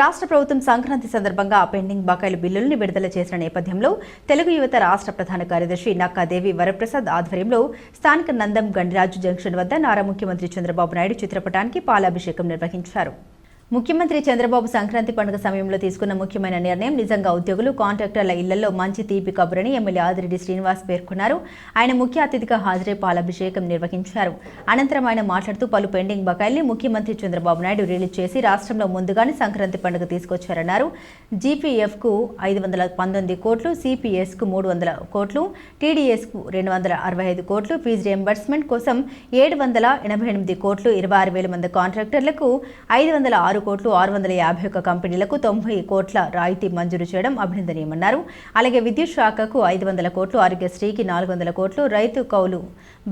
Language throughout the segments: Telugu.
రాష్ట్ర ప్రభుత్వం సంక్రాంతి సందర్భంగా పెండింగ్ బకాయిల బిల్లుల్ని విడుదల చేసిన నేపథ్యంలో తెలుగు యువత రాష్ట్ర ప్రధాన కార్యదర్శి నక్కాదేవి వరప్రసాద్ ఆధ్వర్యంలో స్థానిక నందం గండిరాజు జంక్షన్ వద్ద నారా ముఖ్యమంత్రి చంద్రబాబు నాయుడు చిత్రపటానికి పాలాభిషేకం నిర్వహించారు. ముఖ్యమంత్రి చంద్రబాబు సంక్రాంతి పండుగ సమయంలో తీసుకున్న ముఖ్యమైన నిర్ణయం నిజంగా ఉద్యోగులు కాంట్రాక్టర్ల ఇళ్ళలో మంచి తీపి కబురని ఎమ్మెల్యే ఆదిరెడ్డి శ్రీనివాస్ పేర్కొన్నారు. ఆయన ముఖ్య అతిథిగా హాజరై పాలాభిషేకం నిర్వహించారు. అనంతరం ఆయన మాట్లాడుతూ పలు పెండింగ్ బకాయిల్ని ముఖ్యమంత్రి చంద్రబాబు నాయుడు రిలీజ్ చేసి రాష్ట్రంలో ముందుగానే సంక్రాంతి పండుగ తీసుకొచ్చారన్నారు. జీపీఎఫ్కు ఐదు వందల పంతొమ్మిది కోట్లు సిపిఎస్కు మూడు వందల కోట్లు టీడీఎస్కు రెండు వందల అరవై ఐదు కోట్లు ఫీజు రియంబర్స్మెంట్ కోసం ఏడు వందల ఎనభై ఎనిమిది కోట్లు ఇరవై ఆరు వేల మంది కాంట్రాక్టర్లకు ఐదు వందల ఆరు కోట్లు ఆరు వందల యాభై ఒక్క కంపెనీలకు తొంభై కోట్ల రాయితీ మంజూరు చేయడం అభినందనీయమన్నారు. అలాగే విద్యుత్ శాఖకు ఐదు వందల కోట్లు ఆరోగ్యశ్రీకి నాలుగు వందల కోట్లు రైతు కౌలు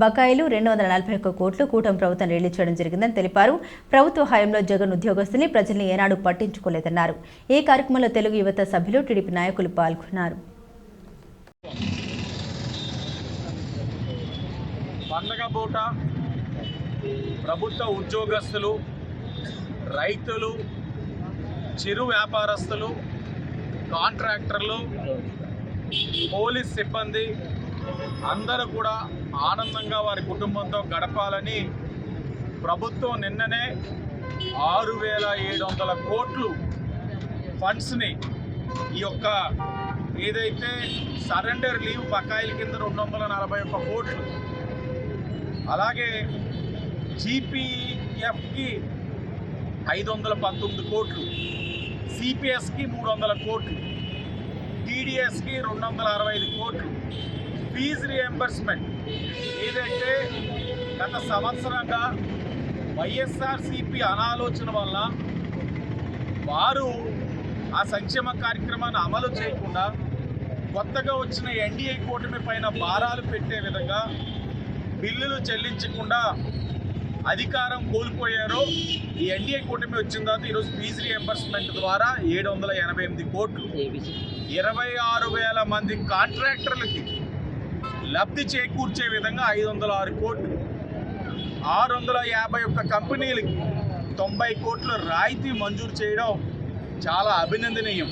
బకాయిలు రెండు వందల నలభై ఒక్క కోట్లు కూటమి ప్రభుత్వం రిలీజ్ చేయడం జరిగిందని తెలిపారు. ప్రభుత్వ హయాంలో జగన్ ఉద్యోగస్తుల్ని ప్రజల్ని ఏనాడు పట్టించుకోలేదన్నారు. ఈ కార్యక్రమంలో తెలుగు యువత సభ్యులు టీడీపీ నాయకులు పాల్గొన్నారు. పండగ పూట ప్రభుత్వ ఉద్యోగస్తులు రైతులు చిరు వ్యాపారస్తులు కాంట్రాక్టర్లు పోలీస్ సిబ్బంది అందరూ కూడా ఆనందంగా వారి కుటుంబంతో గడపాలని ప్రభుత్వం నిన్ననే ఆరు వేల ఏడు వందల కోట్లు ఫండ్స్ని ఈ యొక్క ఏదైతే సరెండర్ లీవ్ బకాయిల కింద రెండు వందల నలభై ఒక్క కోట్లు అలాగే జీపీఎఫ్కి ఐదు వందల పంతొమ్మిది కోట్లు. సిపిఎస్కి మూడు వందల కోట్లు. టీడీఎస్కి రెండు వందల అరవై ఐదు కోట్లు. ఫీజు రియంబర్స్మెంట్ ఏదైతే గత సంవత్సరంగా వైఎస్ఆర్సిపి అనాలోచన వల్ల వారు ఆ సంక్షేమ కార్యక్రమాన్ని అమలు చేయకుండా కొత్తగా వచ్చిన ఎన్డీఏ కూటమి పైన భారాలు పెట్టే విధంగా బిల్లులు చెల్లించకుండా అధికారం కోల్పోయారో ఈ ఎన్డీఏ కూటమి వచ్చిన తర్వాత ఈరోజు ఫీజు రియంబర్స్మెంట్ ద్వారా ఏడు వందల ఎనభై ఎనిమిది కోట్లు ఇరవై ఆరు వేల మంది కాంట్రాక్టర్లకి లబ్ధి చేకూర్చే విధంగా ఐదు వందల ఆరు కోట్లు ఆరు వందల యాభై ఒక్క కంపెనీలకి తొంభై కోట్ల రాయితీ మంజూరు చేయడం చాలా అభినందనీయం.